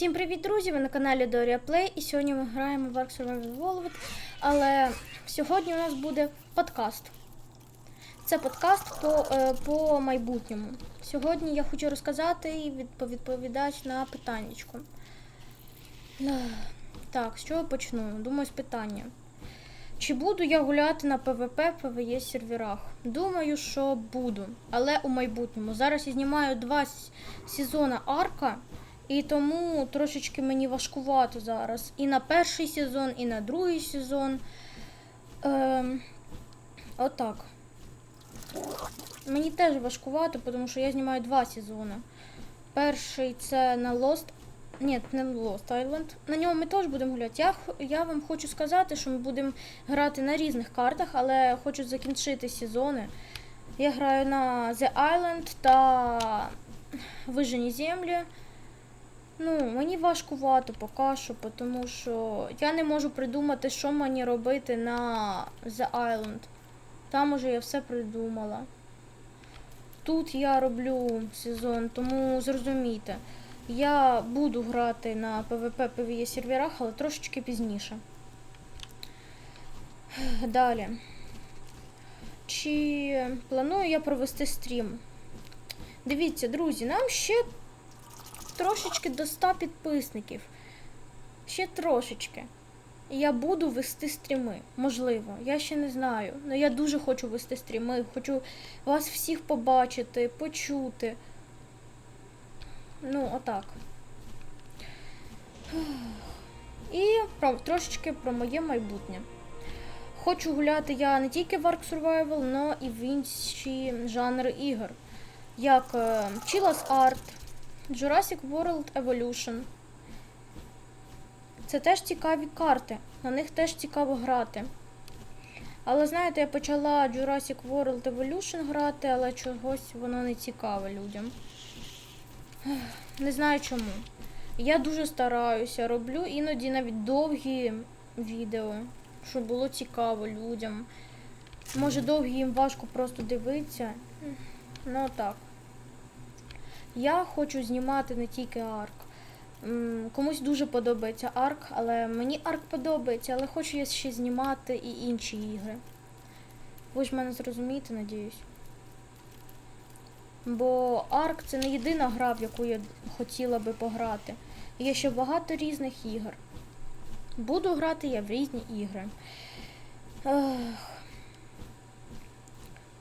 Всім привіт, друзі! Ви на каналі Doria Play і сьогодні ми граємо в Ark Survival Evolved, але сьогодні у нас буде подкаст. Це подкаст по, е, по майбутньому. Сьогодні я хочу розказати і відповідати на питаннячко. Ех, Так, з чого почну? Думаю, з питання. Чи буду я гуляти на PvP PvE серверах? Думаю, що буду, але у майбутньому. Зараз я знімаю два сезони арка, і тому трошечки мені важкувато зараз. І на перший сезон, і на другий сезон. Ем, отак. Мені теж важкувато, тому що я знімаю два сезони. Перший це на Lost. Ні, не Lost Island. На ньому ми теж будемо гуляти. Я, я вам хочу сказати, що ми будемо грати на різних картах, але хочу закінчити сезони. Я граю на The Island та Вижені землі. Ну, мені важкувато поки що, тому що я не можу придумати, що мені робити на The Island. Там уже я все придумала. Тут я роблю сезон, тому зрозумійте, я буду грати на PvP PvE серверах, але трошечки пізніше. Далі. Чи планую я провести стрім? Дивіться, друзі, нам ще трошечки до 100 підписників. Ще трошечки. І я буду вести стріми. Можливо, я ще не знаю. Але я дуже хочу вести стріми. Хочу вас всіх побачити, почути. Ну, отак. І про, трошечки про моє майбутнє. Хочу гуляти я не тільки в Ark Survival, але і в інші жанри ігор, як е, Chilla's Art, Jurassic World Evolution. Це теж цікаві карти, на них теж цікаво грати. Але знаєте, я почала Jurassic World Evolution грати, але чогось воно не цікаве людям. Не знаю чому. Я дуже стараюся, роблю іноді навіть довгі відео, щоб було цікаво людям. Може, довгі їм важко просто дивитися. Ну так. Я хочу знімати не тільки арк. Комусь дуже подобається арк, але мені арк подобається, але хочу я ще знімати і інші ігри. Ви ж мене зрозумієте, надіюсь. Бо арк це не єдина гра, в яку я хотіла би пограти. Є ще багато різних ігор. Буду грати я в різні ігри. Ех.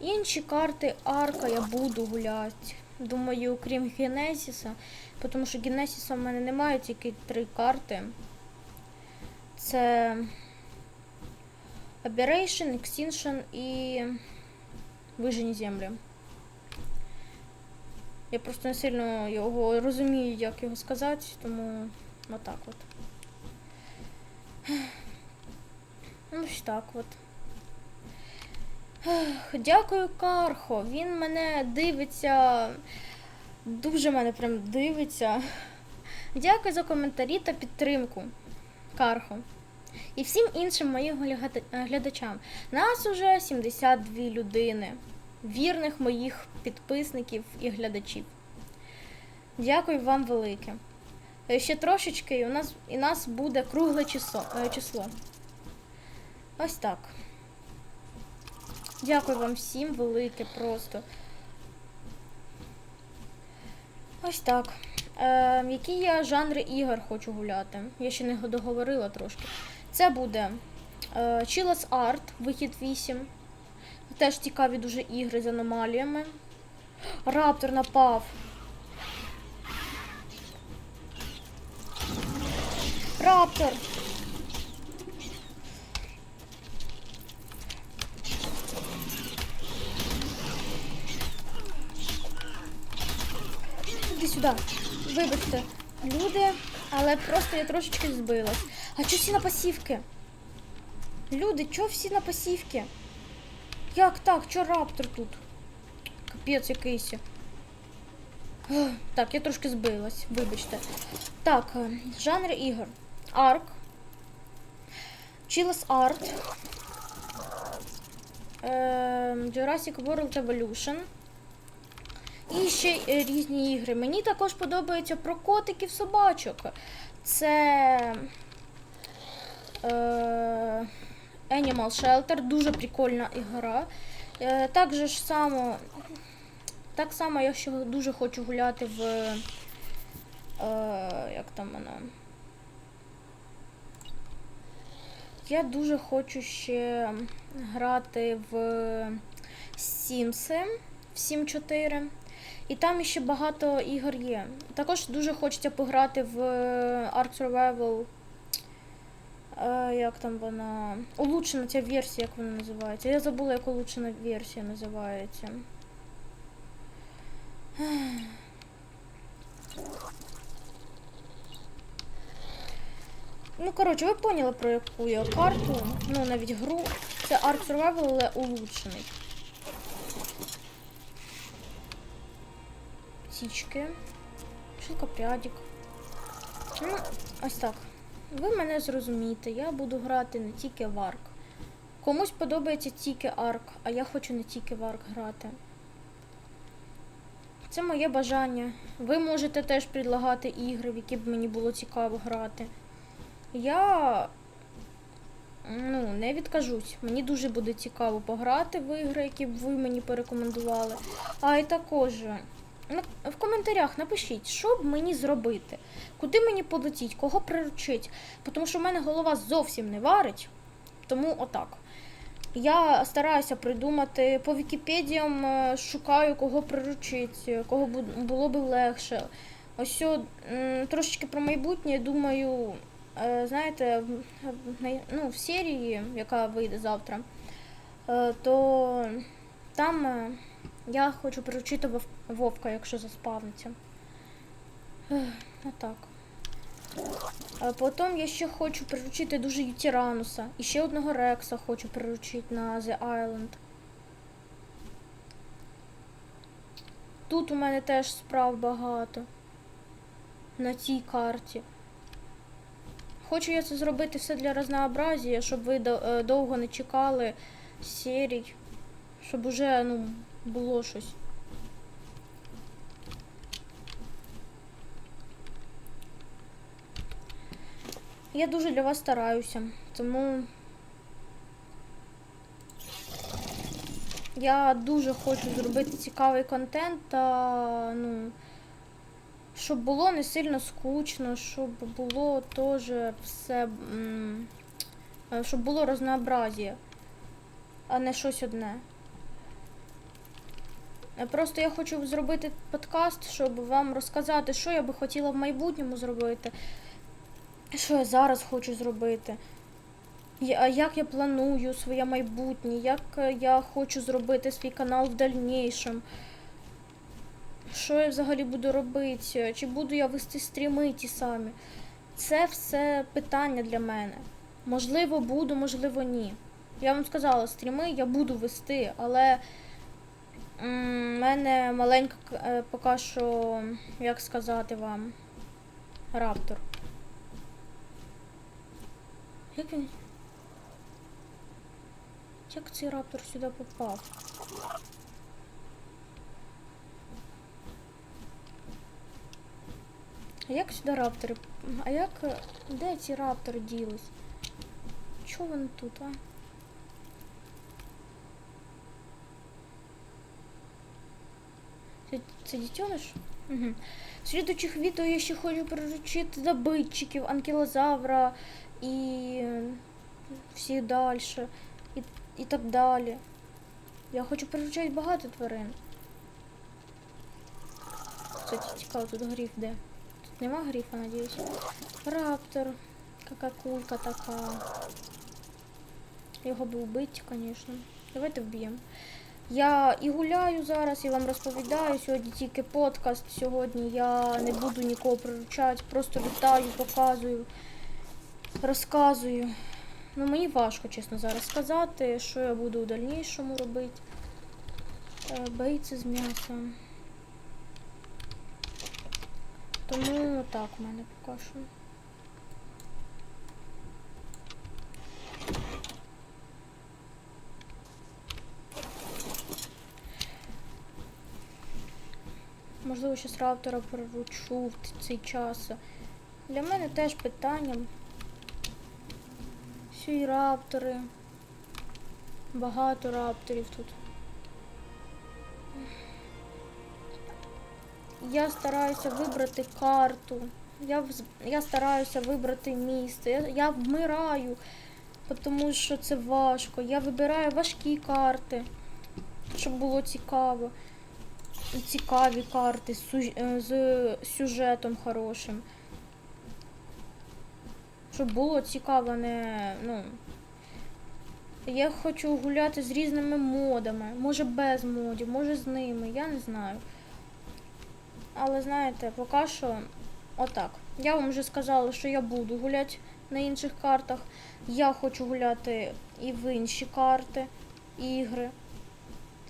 Інші карти арка я буду гуляти. Думаю, крім Генесіса, тому що Генесіса в мене немає тільки три карти. Це Aberration, Extinction і Вижені землі. Я просто не сильно його розумію, як його сказати, тому отак от. Ну, ось так от. Дякую, Кархо. Він мене дивиться. Дуже мене прям дивиться. Дякую за коментарі та підтримку, Кархо. І всім іншим моїм глядачам. Нас уже 72 людини, вірних моїх підписників і глядачів. Дякую вам велике. Е, Ще трошечки, і у нас, і нас буде кругле е, число. Ось так. Дякую вам всім велике просто. Ось так. Е, які я жанри ігор хочу гуляти? Я ще не договорила трошки. Це буде е, Chilla's Art, вихід 8. Теж цікаві дуже ігри з аномаліями. Раптор напав. Раптор! Сюди. Вибачте, люди, але просто я трошечки збилась. А чого всі на пасівки? Люди, чого всі на пасівки? Як так? Чо раптор тут? Капець якийсь. Так, я трошки збилась, вибачте. Так, е, жанр ігор. Арк. Chilla's Art. Ем, Jurassic World Evolution. І ще е, різні ігри. Мені також подобається про котиків собачок. Це е, Animal Shelter, дуже прикольна ігра. Е, так же ж само, так само я ще дуже хочу гуляти в. Е, як там воно? Я дуже хочу ще грати в Sims в Sim 4. І там ще багато ігор є. Також дуже хочеться пограти в Ark Survival. Е, як там вона? Улучшена ця версія, як вона називається. Я забула, як улучшена версія називається. Ну, коротше, ви поняли, про яку я карту. Ну, навіть гру. Це Ark Survival, але улучшений. Птічки. Шелкопрядик. Ну, ось так. Ви мене зрозумієте, я буду грати не тільки в Ark. Комусь подобається тільки Ark, а я хочу не тільки в Ark грати. Це моє бажання. Ви можете теж предлагати ігри, в які б мені було цікаво грати. Я ну, не відкажусь. Мені дуже буде цікаво пограти в ігри, які б ви мені порекомендували. А і також в коментарях напишіть, що б мені зробити, куди мені полетіть, кого приручить. Тому що в мене голова зовсім не варить. Тому отак. Я стараюся придумати по Вікіпедіям, е, шукаю, кого приручить, кого було б легше. Ось сьо, трошечки про майбутнє, думаю, е, знаєте, ну, в серії, яка вийде завтра, е, то там е, я хочу приручити вов- вовка, якщо заспавниться. Отак. А потім я ще хочу приручити дуже Ютірануса. І ще одного Рекса хочу приручити на The Island. Тут у мене теж справ багато. На цій карті. Хочу я це зробити все для разнообразія, щоб ви е, довго не чекали серій. Щоб уже, ну, було щось. Я дуже для вас стараюся, тому я дуже хочу зробити цікавий контент та ну, щоб було не сильно скучно, щоб було теж все, е, щоб було разнообразія, а не щось одне. Е, Просто я хочу зробити подкаст, щоб вам розказати, що я би хотіла в майбутньому зробити, що я зараз хочу зробити. Як я планую своє майбутнє, як е, я хочу зробити свій канал в дальнішому. Що я взагалі буду робити? Чи буду я вести стріми ті самі? Це все питання для мене. Можливо, буду, можливо, ні. Я вам сказала, стріми я буду вести, але в мене маленька е, поки що, як сказати вам, раптор. Як він. Як цей раптор сюди попав? А як сюди раптори? А як. Де ці раптори ділись? Чого вони тут, а? Це, це дітьониш? Угу. В слідучих відео я ще хочу приручити добитчиків, анкілозавра і е, всіх далі. І, і так далі. Я хочу приручати багато тварин. Кстати, цікаво, тут гриф де. Тут нема грифа, надіюсь. Раптор. Яка кулька така. Його би вбити, звісно. Давайте вб'ємо. Я і гуляю зараз, і вам розповідаю. Сьогодні тільки подкаст. Сьогодні я не буду нікого приручати. Просто літаю, показую, розказую. Ну, мені важко, чесно, зараз сказати, що я буду в дальнішому робити. Е, Бейці з м'ясом. Тому так в мене поки що. Можливо, щас раптора приручу в цей час. Для мене теж питання. Ще й раптори. Багато рапторів тут. Я стараюся вибрати карту. Я, я стараюся вибрати місце. Я, я вмираю, тому що це важко. Я вибираю важкі карти, щоб було цікаво. Цікаві карти е, з сюжетом хорошим. Щоб було цікаво, не. Ну. Я хочу гуляти з різними модами. Може без модів, може з ними, я не знаю. Але знаєте, поки що отак. Я вам вже сказала, що я буду гуляти на інших картах. Я хочу гуляти і в інші карти, ігри.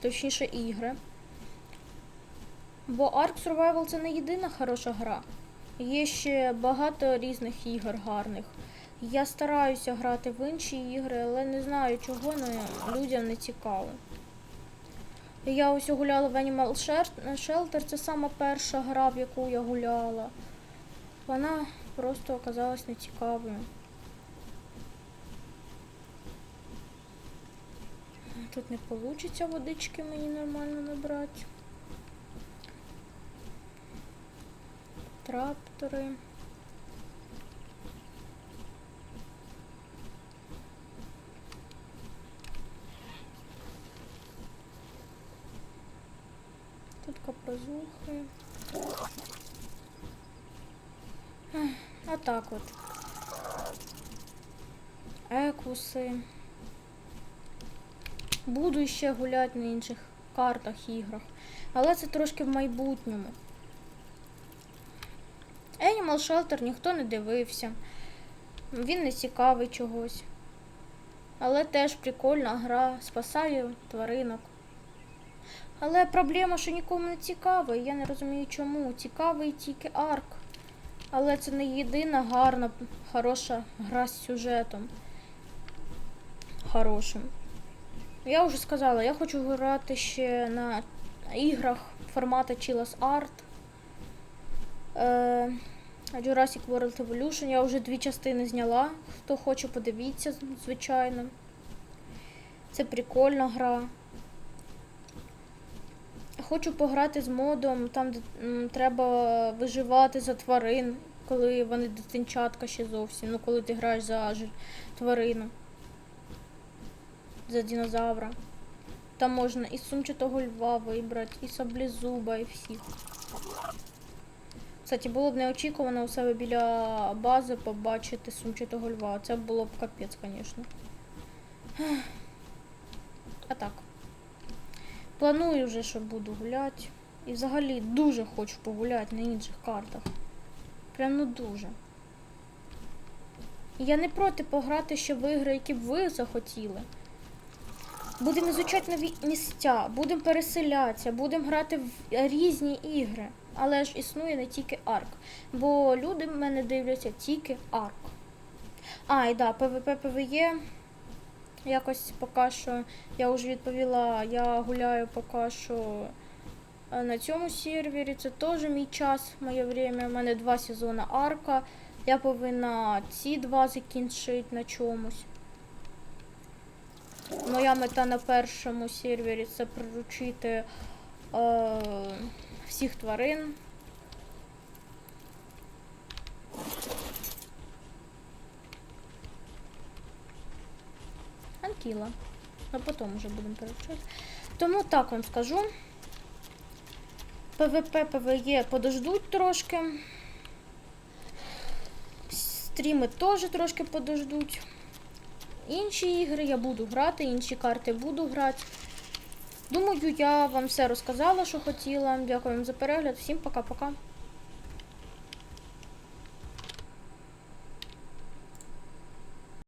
Точніше, ігри. Бо Ark Survival це не єдина хороша гра. Є ще багато різних ігор гарних. Я стараюся грати в інші ігри, але не знаю, чого не, людям не цікаво. Я ось гуляла в Animal Shelter, це сама перша гра, в яку я гуляла. Вона просто оказалась нецікавою. Тут не вийде водички мені нормально набрати. Траптори. Тут капрозухи. Ех, А так от. Еквуси. Буду ще гуляти на інших картах, іграх. Але це трошки в майбутньому. Animal Shelter ніхто не дивився. Він не цікавий чогось. Але теж прикольна гра, спасаю тваринок. Але проблема, що нікому не цікавий. Я не розумію чому. Цікавий тільки арк. Але це не єдина гарна, хороша гра з сюжетом. Хорошим. Я вже сказала, я хочу грати ще на іграх формату Chillas Art. Е, Jurassic World Evolution. Я вже дві частини зняла. Хто хоче, подивіться, звичайно. Це прикольна гра. Хочу пограти з модом, там де треба виживати за тварин, коли вони дитинчатка ще зовсім. Ну, коли ти граєш за тварину. За динозавра. Там можна і сумчатого льва вибрати, і саблезуба, і всіх. Кстати, було б неочікувано у себе біля бази побачити сумчатого льва. Це було б капець, звісно. А так. Планую вже, що буду гуляти. І взагалі дуже хочу погуляти на інших картах. Прям ну дуже. Я не проти пограти ще в ігри, які б ви захотіли. Будемо ізучати нові місця, будемо переселятися, будемо грати в різні ігри. Але ж існує не тільки арк. Бо люди в мене дивляться тільки арк. А, і да, ПВП ПВЕ. Якось поки що я вже відповіла, я гуляю поки що е, на цьому сервері. Це теж мій час, моє время. У мене два сезони арка. Я повинна ці два закінчити на чомусь. Моя мета на першому сервері це приручити е, всіх тварин. Анкіла. А потім вже будемо перевчати. Тому так вам скажу. ПВП, ПВЕ подождуть трошки. Стріми теж трошки подождуть. Інші ігри я буду грати, інші карти буду грати. Думаю, я вам все розказала, що хотіла. Дякую вам за перегляд. Всім пока-пока.